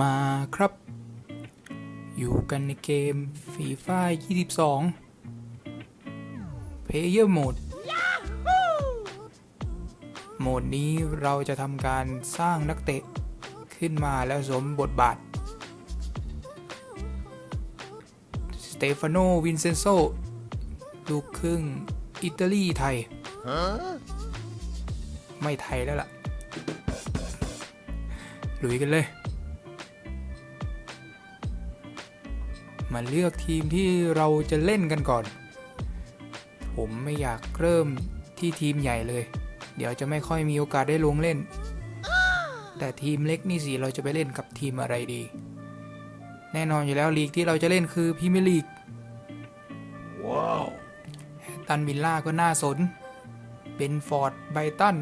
มาครับ อยู่กันในเกมฟีฟ่า22 Player Mode โหมดนี้เราจะทำการสร้างนักเตะขึ้นมาแล้วสวมบทบาท สเตฟานโน วินเซนโซ ลูกครึ่ง อิตาลีไทย ไม่ไทยแล้วล่ะ ลุยกันเลย มาเลือกทีมที่เราจะเล่นกันก่อน ผมไม่อยากเริ่มที่ทีมใหญ่เลย เดี๋ยวจะไม่ค่อยมีโอกาสได้ลงเล่น แต่ทีมเล็กนี่สิเราจะไปเล่นกับทีมอะไรดี แน่นอนอยู่แล้วลีกที่เราจะเล่นคือพรีเมียร์ลีกว้าวตันวิลล่าก็น่าสนเป็นฟอร์ดไบตัน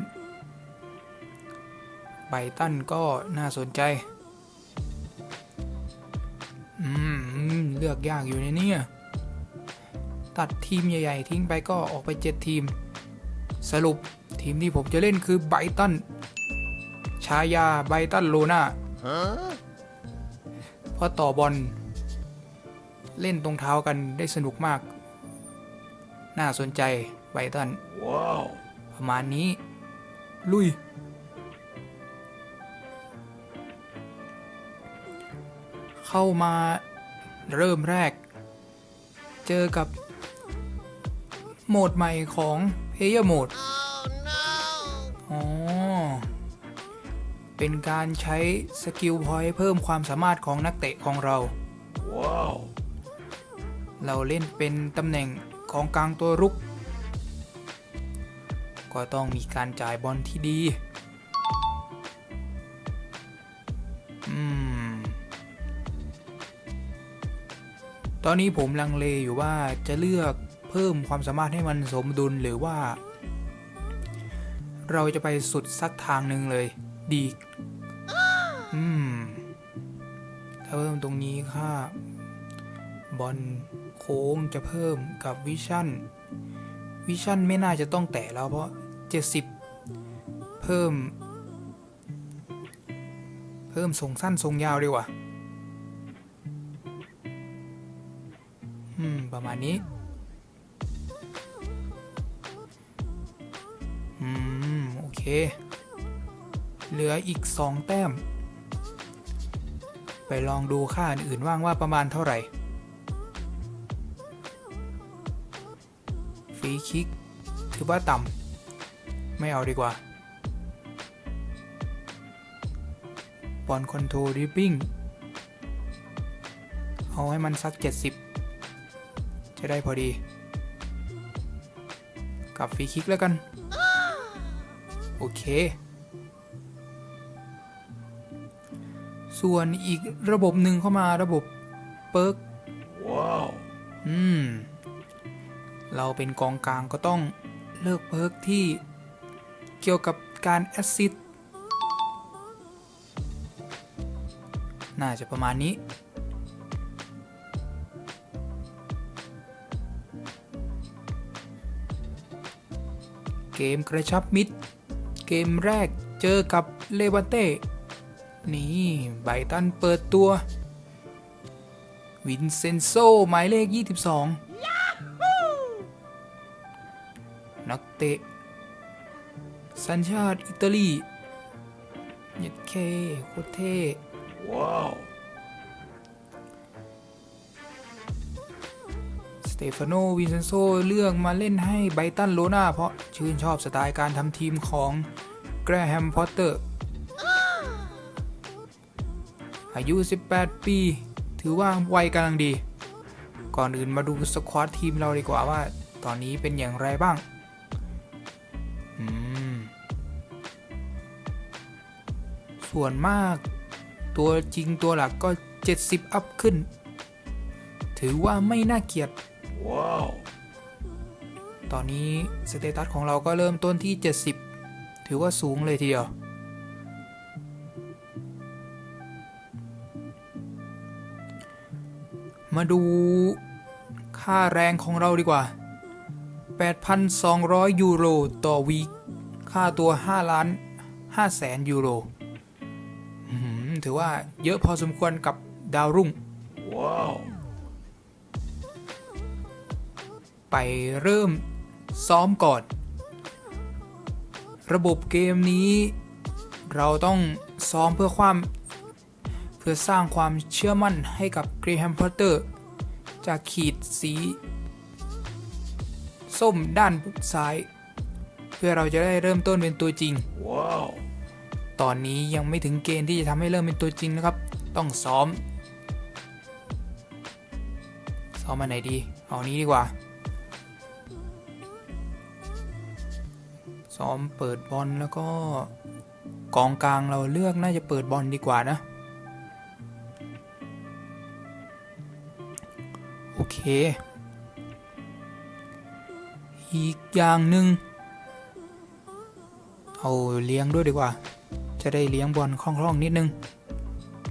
ไบตันก็น่าสนใจ เลือกยากอยู่ในเนี่ย ตัดทีมใหญ่ ๆ ทิ้งไปก็ออกไปเจ็ดทีม สรุปทีมที่ผมจะเล่นคือไบตันชายาไบตันโลนาเพราะต่อบอล เล่นตรงเท้ากันได้สนุกมาก น่าสนใจไบตันว้าวประมาณนี้ ลุยเข้ามา เริ่มแรก เจอกับ โหมดใหม่ของ Player Mode อ๋อ เป็นการใช้สกิลพอยต์เพิ่มความสามารถของนักเตะของเรา ว้าว เราเล่นเป็นตำแหน่งของกลางตัวรุก ก็ต้องมีการจ่ายบอลที่ดี ตอนนี้ผมลังเลอยู่ว่าจะเลือกเพิ่มความสามารถให้มันสมดุลหรือว่า เราจะไปสุดสักทางหนึ่งเลย ดี อืม ถ้าเพิ่มตรงนี้ค่าบอลโค้งจะเพิ่มกับวิชั่น วิชั่นไม่น่าจะต้องแตะแล้วเพราะ 70 เพิ่ม เพิ่มทรงสั้นทรงยาวดีกว่า อืม ประมาณนี้ อืม โอเค เหลืออีก 2 แต้ม ไปลองดูค่าอื่นๆว่างว่าประมาณเท่าไหร่ ฟรีคิก ถือว่าต่ำ ไม่เอาดีกว่า บอลคอนโทรลริบบิ้ง เอาให้มันสัก 70 จะได้พอดี กับฟรีคิกแล้วกัน โอเค ส่วนอีกระบบหนึ่งเข้ามาระบบเปิร์กว้าว อืม เราเป็นกองกลางก็ต้องเลือกเพิร์กที่เกี่ยวกับการแอสซิสต์น่าจะประมาณนี้ เกมกระชับมิตร เกมแรกเจอกับเลวันเต้ นี่ไบตันเปิดตัว วินเซนโซหมายเลข 22 นักเตะ สัญชาติอิตาลีเย็ดเคโคตรเท่ว้าว เตฟานโนวินเซนโซเลือกมาเล่นให้ไบตันโลนาเพราะชื่นชอบสไตล์การทำทีมของแกรแฮมพอตเตอร์ อายุ 18 ปี ถือว่าวัยกำลังดี ก่อนอื่นมาดูสควอตทีมเราดีกว่าว่า ตอนนี้เป็นอย่างไรบ้างส่วนมากตัวจริงตัวหลักก็ 70 อัพขึ้น ถือว่าไม่น่าเกลียด ว้าว ตอนนี้สเตตัสของเราก็เริ่มต้นที่ 70 ถือว่าสูงเลยทีเดียว มาดูค่าแรงของเราดีกว่า 8,200 ยูโรต่อวีค ค่าตัว5ล้าน5แสนยูโรอื้อหือถือว่าเยอะพอสมควรกับดาวรุ่ง ไปเริ่มซ้อมก่อน ระบบเกมนี้ เราต้องซ้อมเพื่อความ เพื่อสร้างความเชื่อมั่นให้กับเกรแฮมพอตเตอร์ จากขีดสี ส้มด้านซ้าย เพื่อเราจะได้เริ่มต้นเป็นตัวจริงตอนนี้ยังไม่ถึงเกณฑ์ที่จะทำให้เริ่มเป็นตัวจริงนะครับ ต้องซ้อมซ้อมมาไหนดี เอานี้ดีกว่า ซ้อมเปิดบอลแล้วก็กองกลางเราเลือกน่าจะเปิดบอลดีกว่านะ โอเค อีกอย่างหนึ่งเอาเลี้ยงด้วยดีกว่า จะได้เลี้ยงบอลคล่องๆนิดนึง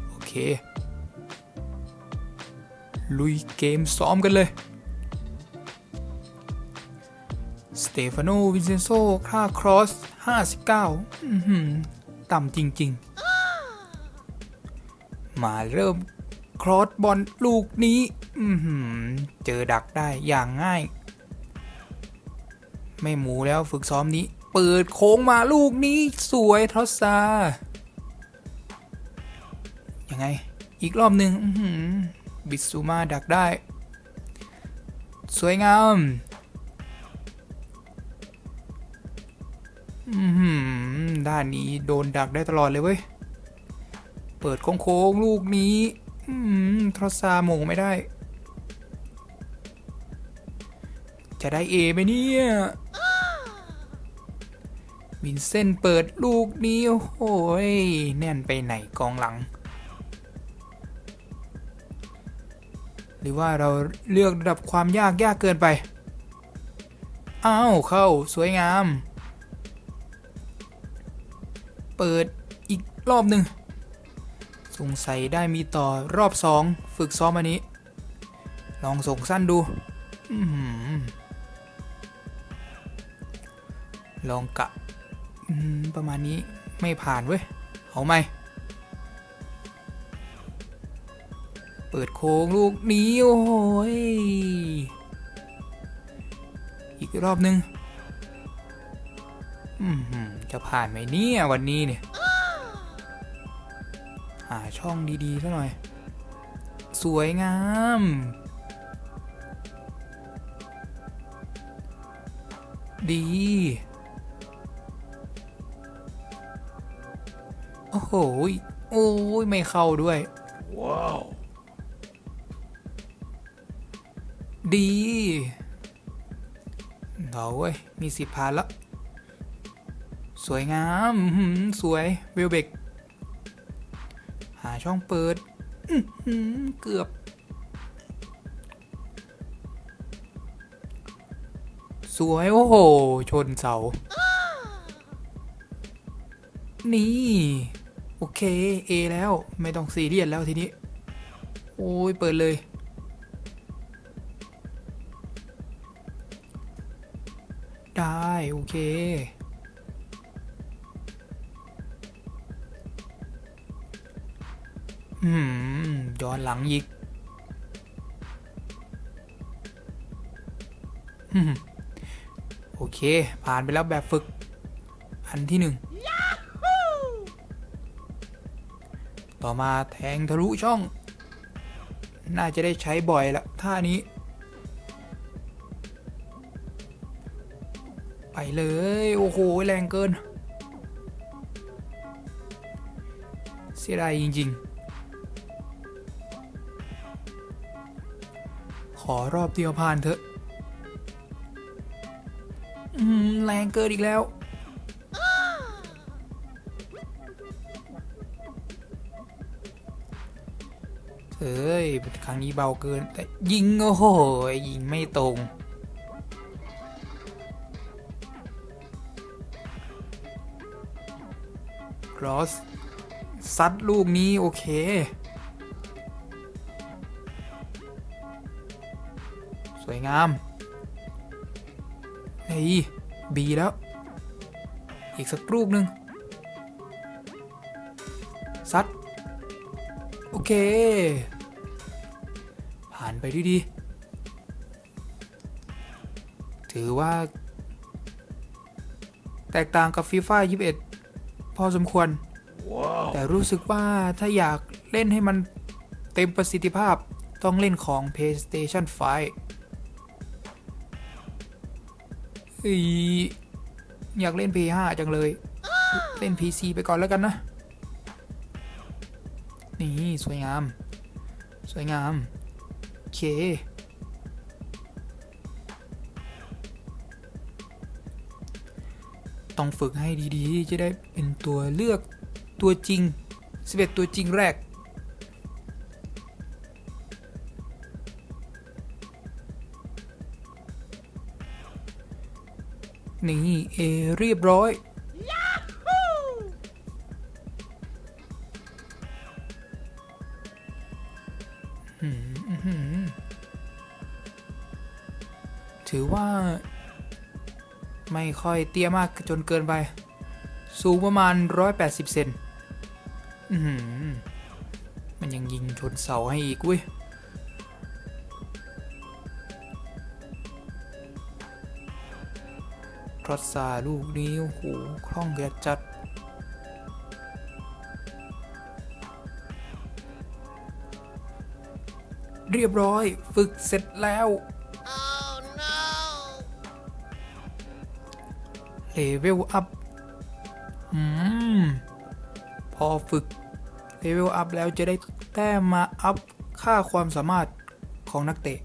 โอเค ลุยเกมซ้อมกันเลย สเตฟานโนวินเซนโซค่าครอส 59 ต่ำจริง ๆ มาเริ่มครอสบอลลูกนี้เจอดักได้อย่างง่าย ไม่หมูแล้วฝึกซ้อมนี้ เปิดโค้งมาลูกนี้สวยทอสซา ยังไง อีกรอบหนึ่งบิสซูมาดักได้ สวยงาม ด้านนี้โดนดักได้ตลอดเลยเว้ย เปิดโค้งๆลูกนี้ทรอซาโมงไม่ได้ จะได้เอไหมเนี่ย วินเซนเปิดลูกนี้โอ้โหยแน่นไปไหนกองหลัง หรือว่าเราเลือกระดับความยากยากเกินไป อ้าว เข้าสวยงาม เปิดอีกรอบหนึ่งสงสัยได้มีต่อรอบสองฝึกซ้อมอันนี้ ลองส่งสั้นดูอลองกะประมาณนี้ไม่ผ่านเว้ย เอาไหม เปิดโค้งลูกนี้ โอ้โหยอีกรอบหนึ่งอืม จะผ่านไหมเนี่ยวันนี้เนี่ย หาช่องดีๆซะหน่อย สวยงาม ดี โอ้โหยโอ้ยไม่เข้าด้วยดีเอาเว้ย มีสิบพานแล้ว สวยงามสวยเวลเบกหาช่องเปิดเกือบ สวย โอ้โห ชนเสา นี่ โอเค A แล้ว ไม่ต้องซีเรียสแล้วทีนี้ โอ้ย เปิดเลย ได้ โอเค อืมย้อนหลังอีกโอเค ผ่านไปแล้วแบบฝึก อันที่หนึ่ง ต่อมาแทงทะลุช่อง น่าจะได้ใช้บ่อยละท่านี้ ไปเลย โอ้โห แรงเกิน เสียดายจริง ๆ อรอบเดียวผ่านเถอะ อืม แรงเกินอีกแล้ว เอ้ย ครั้งนี้เบาเกิน แต่ยิง โอ้โห ยิงไม่ตรง ครอสซัดลูกนี้ โอเค วยงาม เฮ้ยบีแล้ว อีกสักลูกหนึ่งซัด โอเค ผ่านไปด้วยดี ถือว่า แตกต่างกับฟีฟ่า21 พอสมควรแต่รู้สึกว่าถ้าอยากเล่นให้มันเต็มประสิทธิภาพต้องเล่นของ PlayStation 5 อยอยากเล่น P5 จังเลย เล่น PC ไปก่อนแล้วกันนะ นี่ สวยงาม สวยงาม โอเค ต้องฝึกให้ดีๆ จะได้เป็นตัวเลือกตัวจริง 11 ตัวจริงแรก นี่เอเรียบร้อย ถือว่า ไม่ค่อยเตี้ยมากจนเกินไป สูงประมาณ 180 เซนมันยังยิงชนเสาให้อีกเว้ย รอสซาลูกนี้โอ้โหคล่องเกิดจัด เรียบร้อยฝึกเสร็จแล้วเลเวลอัพอืม พอฝึกเลเวลอัพแล้วจะได้แต้มมาอัพค่าความสามารถของนักเตะ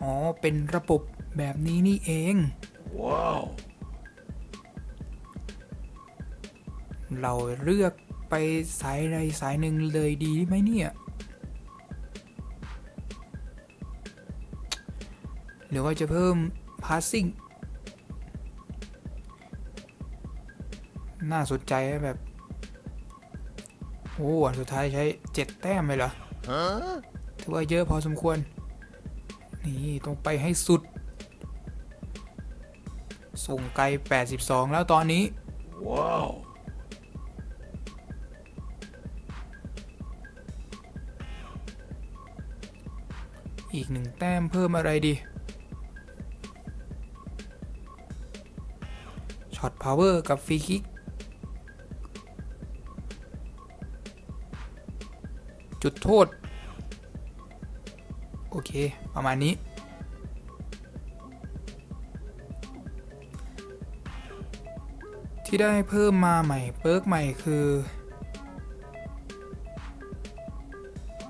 อ๋อ เป็นระบบแบบนี้นี่เอง เราเลือกไปสายใดสายหนึ่งเลยดีไหมเนี่ย หรือว่าจะเพิ่ม passing น่าสนใจแบบ โอ้อันสุดท้ายใช้เจ็ดแต้มเลยเหรอถือว่าเยอะพอสมควร นี่ต้องไปให้สุด ส่งไกล 82 แล้วตอนนี้ ว้าว อีกหนึ่งแต้มเพิ่มอะไรดีช็อตพาวเวอร์กับฟรีคิก จุดโทษ โอเค ประมาณนี้ ที่ได้เพิ่มมาใหม่ เปิร์กใหม่คือ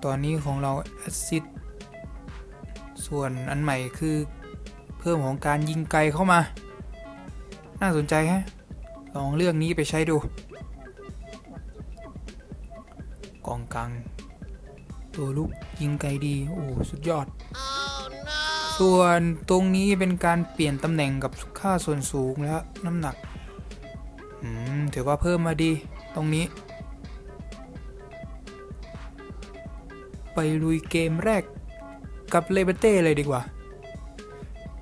ตอนนี้ของเราแอซิด ส่วนอันใหม่คือเพิ่มของการยิงไกลเข้ามา น่าสนใจฮะ ลองเรื่องนี้ไปใช้ดู กองกลางตัวลุกยิงไกลดี โอ้ สุดยอด ส่วนตรงนี้เป็นการเปลี่ยนตำแหน่งกับค่าส่วนสูงและน้ำหนัก อืม ถือว่าเพิ่มมาดี ตรงนี้ ไปลุยเกมแรก กับเลเบเต้เลยดีกว่า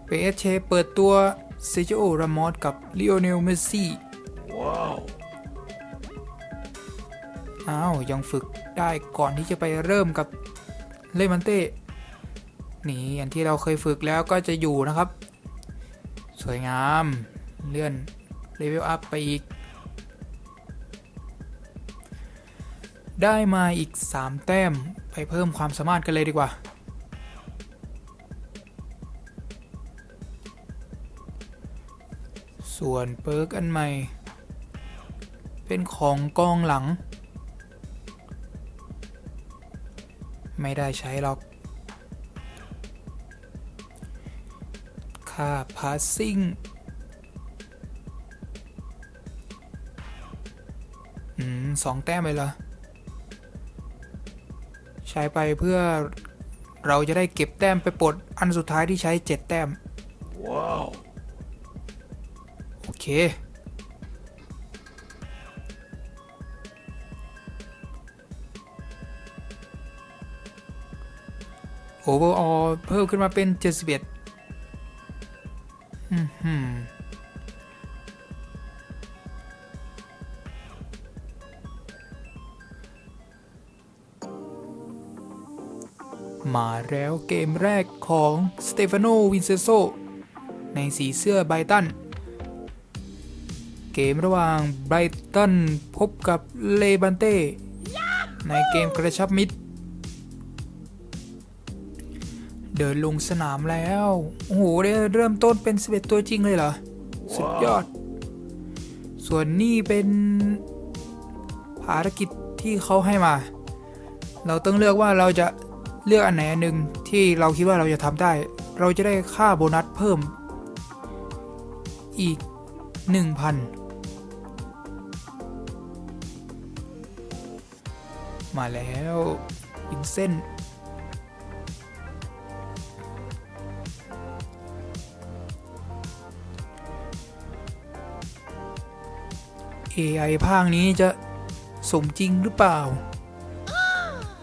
เปเอเชเปิดตัวเซจิโอรามอสกับลิโอเนลเมสซี่อ้าว ยังฝึกได้ก่อนที่จะไปเริ่มกับเลมันเต้นี่อันที่เราเคยฝึกแล้วก็จะอยู่นะครับ สวยงามเลื่อนเลเวลอัพไปอีก ได้มาอีก 3 แต้มไปเพิ่มความสามารถกันเลยดีกว่า ส่วนเปิร์กอันใหม่ เป็นของกองหลัง ไม่ได้ใช้หรอก ค่า passing อืมสองแต้มเลยเหรอ ใช้ไปเพื่อเราจะได้เก็บแต้มไปปลดอันสุดท้ายที่ใช้เจ็ดแต้ม เค โอเวอร์ออเพิ่มขึ้นมาเป็น 71อืมมมาแล้วเกมแรกของสเตฟานโนวินเซโซในสีเสื้อไบตัน เกมระหว่างไบรตันพบกับเลบันเต้ในเกมกระชับมิตร เดินลงสนามแล้ว โอ้โหได้เริ่มต้นเป็น11ตัวจริงเลยเหรอ สุดยอด ส่วนนี่เป็นภารกิจที่เขาให้มา เราต้องเลือกว่าเราจะเลือกอันไหนอันหนึ่งที่เราคิดว่าเราจะทำได้ เราจะได้ค่าโบนัสเพิ่มอีก 1,000 มาแล้วอินเส้น AI ภาคนี้จะสมจริงหรือเปล่า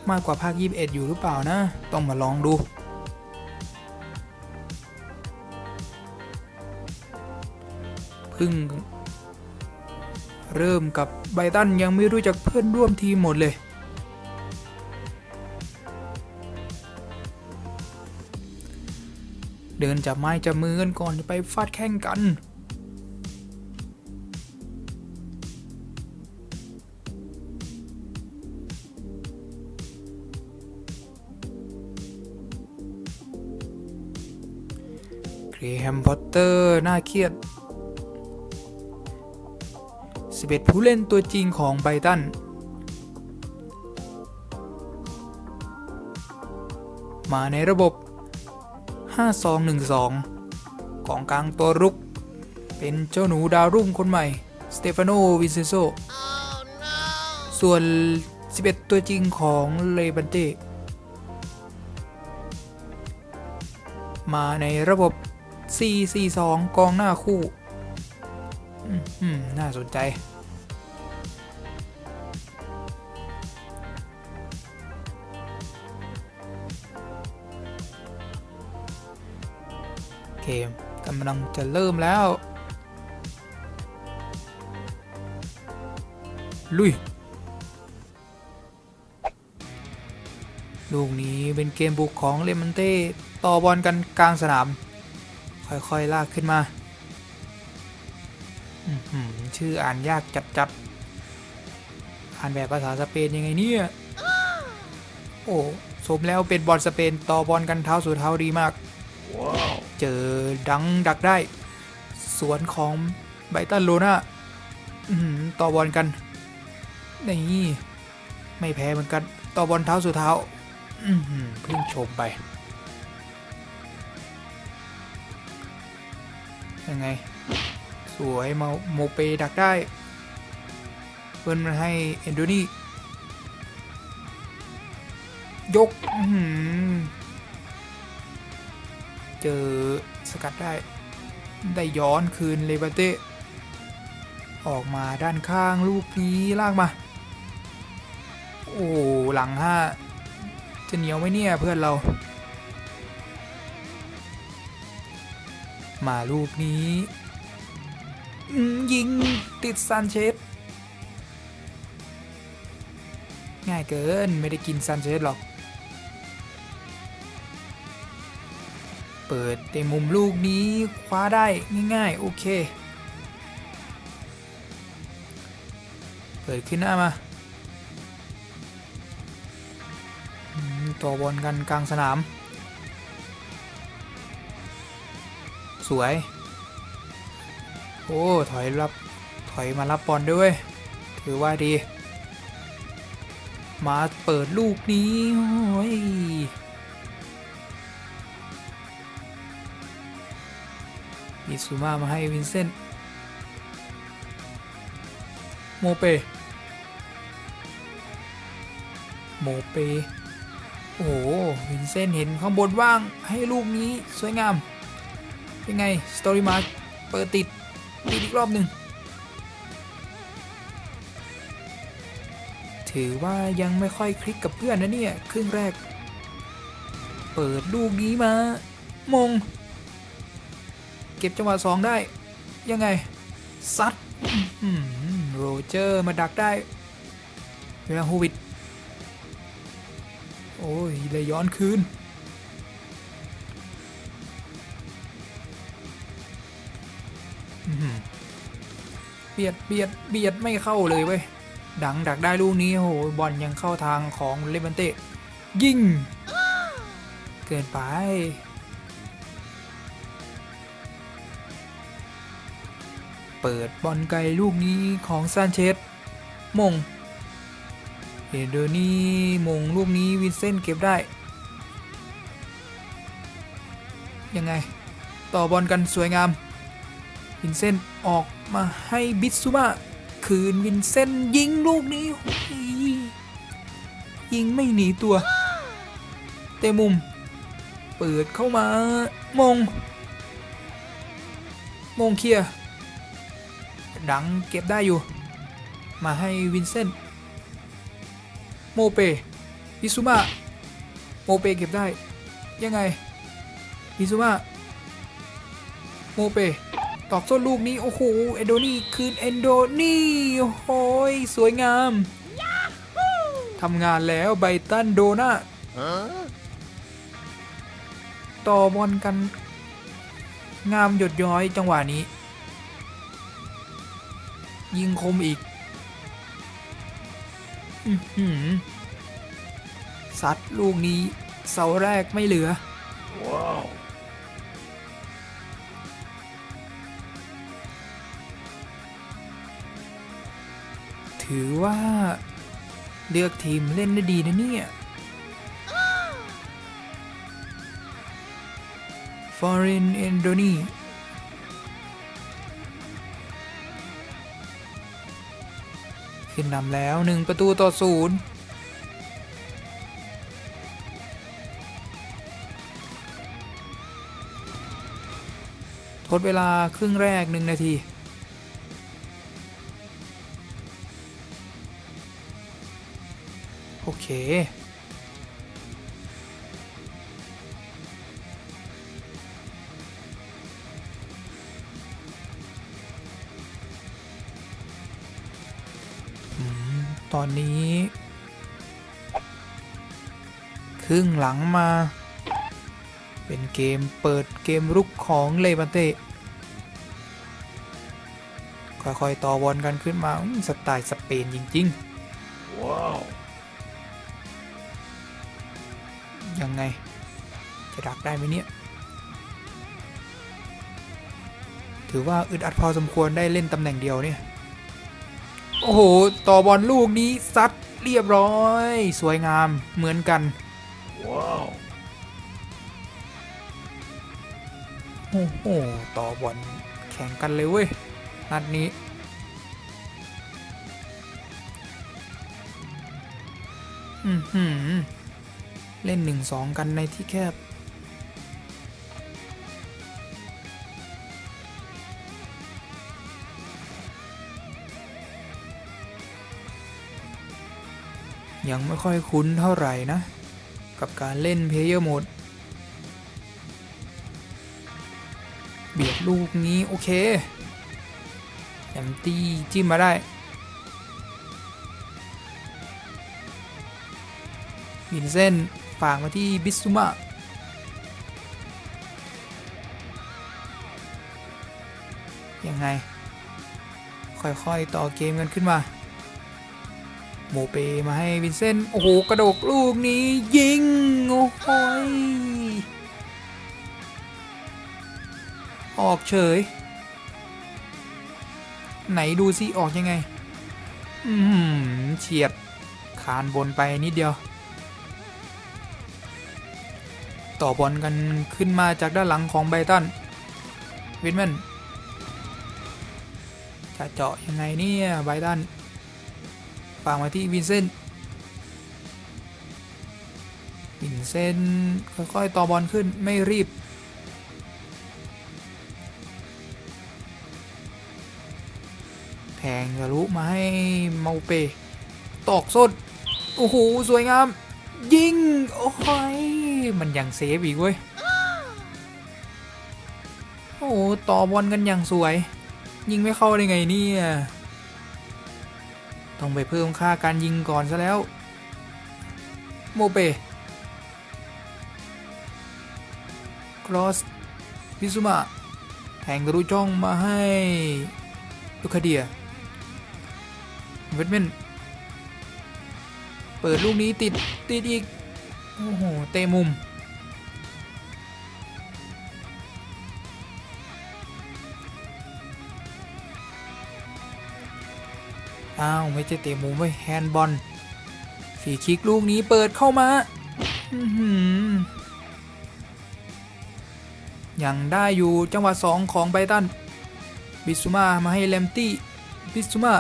มากกว่าภาค 21 อยู่หรือเปล่านะ ต้องมาลองดูเพึ่งเริ่มกับไบตันยังไม่รู้จักเพื่อนร่วมทีมหมดเลย ดินจับไม้จับมือกันก่อนจะไปฟาดแข่งกัน เกรแฮมพอตเตอร์น่าเครียด 11 ผู้เล่นตัวจริงของไบตันมาในระบบ 5212ของกลางตัวรุก เป็นเจ้าหนูดาวรุ่งคนใหม่ สเตฟานโน วินเซโซ ส่วน 11 ตัวจริงของเลบันเต้ มาในระบบ 442 กองหน้าคู่ น่าสนใจ กมกำลังจะเริ่มแล้ว ลุย ลูกนี้เป็นเกมบุกของเลมันเต้ต่อบอลกันกลางสนาม ค่อยๆ ลากขึ้นมาชื่ออ่านยากจัดๆ อ่านแบบภาษาสเปนยังไงเนี่ย โอ้ สมแล้วเป็นบอลสเปนต่อบอลกันเท้าสู่เท้าดีมาก เจอดังดักได้ สวนของไบตันโลนาอื้อหือต่อบอลกัน นี่ ไม่แพ้เหมือนกัน ต่อบอลเท้าสู่เท้าเพิ่งชมไป ยังไง สวยมาโมเปดักได้ เพื่อนมาให้เอนโดนี่ยกอื เจอสกัดได้ ได้ย้อนคืนเลบาเต้ออกมาด้านข้างลูกนี้ลากมา โอ้หลังห้าจะเหนียวไหมเนี่ยเพื่อนเรา มาลูกนี้ ยิงติดซานเชสง่ายเกินไม่ได้กินซานเชสหรอก เปิดเต็มมุมลูกนี้คว้าได้ง่ายๆ โอเค เปิดขึ้นหน้ามาต่อบอลกันกลางสนาม สวย โอ้ ถอยรับ ถอยมารับบอลด้วย ถือว่าดี มาเปิดลูกนี้โอ้ย มิซูมามาให้วินเซนต์โมเป โมเป โอ้โห วินเซนต์เห็นข้างบนว่างให้ลูกนี้สวยงาม เป็นไง สตอรี่มาเปิดติดติดอีกรอบหนึ่ง ถือว่ายังไม่ค่อยคลิกกับเพื่อนนะเนี่ย ครึ่งแรก เปิดลูกนี้มามง เก็บจังหวะสองได้ ยังไง ซัดโรเจอร์มาดักได้ เวลาโฮวิดโอ้ยเลยย้อนคืน เบียดเบียดเบียดไม่เข้าเลยเว้ย ดังดักได้ลูกนี้โอ้โหบอลยังเข้าทางของเลบันเต้ ยิง เกินไป เปิดบอลไกลลูกนี้ของซานเชสมงเฮเดอร์นี่มงลูกนี้วินเซนต์เก็บได้ ยังไง ต่อบอลกันสวยงาม วินเซนต์ออกมาให้บิสซูมาคืนวินเซนต์ยิงลูกนี้ยยิงไม่หนีตัว เตะมุม เปิดเข้ามามง มงเคลียร์ ดังเก็บได้อยู่ มาให้วินเซนต์โมเปบิซูมาโมเปเก็บได้ ยังไงบิซูมาโมเปตอกส้นลูกนี้ โอ้โห เอนโดนี่ คืนเอนโดนี่ โอ้โหยสวยงาม ทำงานแล้วไบตันโดนาต่อบอลกัน งามหยดย้อยจังหวะนี้ ยิงคมอีกอื้อหือซัดลูกนี้เสาแรกไม่เหลือถือว่า เลือกทีมเล่นได้ดีนะเนี่ย ฟอรินเอนโดนี ขึ้นนำแล้วหนึ่งประตูต่อศูนย์ทดเวลาครึ่งแรกหนึ่งนาที โอเค อนนี้ ครึ่งหลังมา เป็นเกมเปิดเกมรุกของเลบันเต้ค่อยๆต่อบอลกันขึ้นมาอืมสไตล์สเปนจริงๆยังไง จะดักได้ไหมเนี่ย ถือว่าอึดอัดพอสมควรได้เล่นตำแหน่งเดียวเนี่ยโอ้โห ต่อบอลลูกนี้ซัดเรียบร้อย สวยงามเหมือนกันโอ้โห ต่อบอลแข่งกันเลยเว้ย นัดนี้ อือหือเล่นหนึ่งสองกันในที่แคบ ยังไม่ค่อยคุ้นเท่าไหร่นะ กับการเล่นเพลเยอร์โหมด เบียดลูกนี้โอเคแอมตี้จิ้มมาได้วินเซนฝากมาที่บิสซูมายังไง ค่อยๆ ต่อเกมกันขึ้นมา โมเปมาให้วินเซนต์โอ้โห กระโดกลูกนี้ยิง โอ้โหยออกเฉย ไหนดูสิออกยังไง อืมเฉียดคานบนไปนิดเดียว ต่อบอลกันขึ้นมาจากด้านหลังของไบตัน วินแมนจะเจาะยังไงเนี่ยไบตันากมาที่วินเซนต์วินเซนต์ค่อยๆต่อบอลขึ้นไม่รีบ แทงทะลุมาให้เมาเป ตอกส้นโอ้โห สวยงาม ยิง โอ้ย มันยังเซฟอีกเว้ย โอ้ต่อบอลกันอย่างสวย ยิงไม่เข้าได้ไงเนี่ย ต้องไปเพิ่มค่าการยิงก่อนซะแล้ว โมเปครอสมิซุมาแทงกระดูจ้องมาให้ลูกคาเดียเวดเมนเปิดลูกนี้ติด ติดอีก โอ้โห เตะมุม อ้าวไม่ใช่เตะมุมไว้ยแฮนด์บอลฟรีคิกลูกนี้เปิดเข้ามาอยังได้อยู่จังหวะ 2 ของไบตัน บิสซูมามาให้แลมตี้ บิสซูมา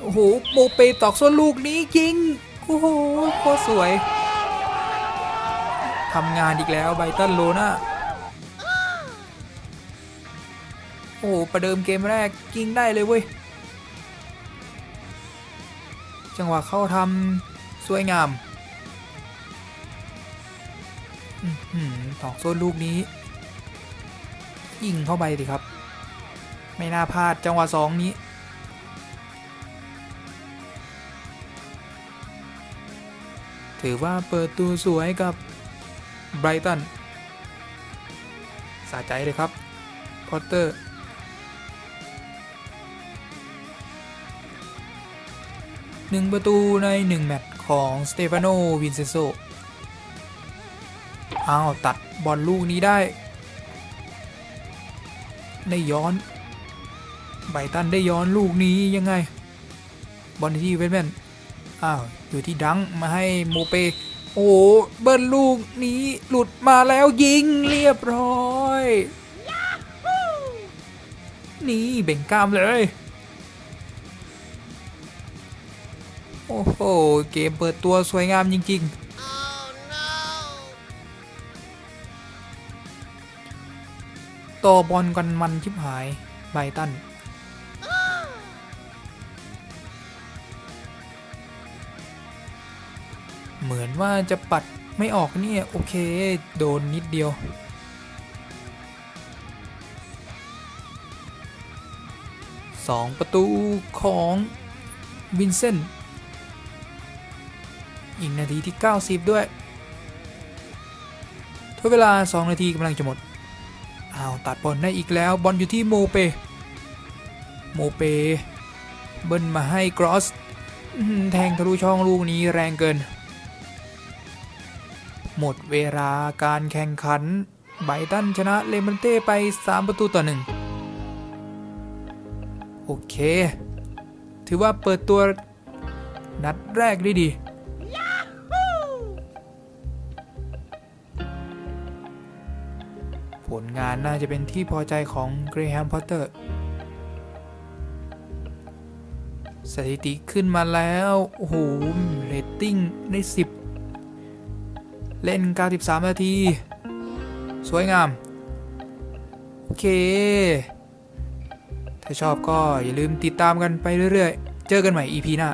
โอ้โห โมเปตอกส้นลูกนี้ยิง โอ้โหโคตรสวย ทำงานอีกแล้วไบตันโลน่าโอ้โห ประเดิมเกมแรกยิงได้เลยเว้ย จังหวะเข้าทำสวยงามสอหือตอกโซนลูกนี้ ยิงเข้าไปสิครับ ไม่น่าพลาดจังหวะสองนี้ ถือว่าเปิดตัวสวยกับไบรตันสะใจเลยครับ พอตเตอร์ หนึ่งประตูในหนึ่งแมตช์ของสเตฟานโนวินเซนโซอ้าวตัดบอลลูกนี้ได้ได้ย้อน ไบรตันได้ย้อนลูกนี้ยังไง บอลที่เวทแมนอ้าว อยู่ที่ดังมาให้โมเป โอ้โหเบิ้ลลูกนี้หลุดมาแล้วยิงเรียบร้อย นี่เบ่งกล้ามเลย อ้โห เกมเปิดตัวสวยงามจริง ๆ ต่อบอลกันมันชิบหายไบตัน เหมือนว่าจะปัดไม่ออกเนี่ย โอเค โดนนิดเดียว สองประตูของวินเซนต์ อีกนาทีที่ 90 ด้วยทดเวลา 2 นาทีกำลังจะหมดอ้าวตัดบอลได้อีกแล้วบอลอยู่ที่โมเป โมเป เบิ้ลมาให้กรอสแทงทะลุช่องลูกนี้แรงเกิน หมดเวลาการแข่งขัน ไบตันชนะเลมันเต้ไป 3 ประตูต่อหนึ่งโอเค ถือว่าเปิดตัวนัดแรกได้ดี งานน่าจะเป็นที่พอใจของเกรแฮมพอตเตอร์ สถิติขึ้นมาแล้ว โอ้โห เรตติ้งได้ 10 เล่น 93 นาที สวยงาม โอเค ถ้าชอบก็อย่าลืมติดตามกันไปเรื่อย ๆ เจอกันใหม่ EP หน้า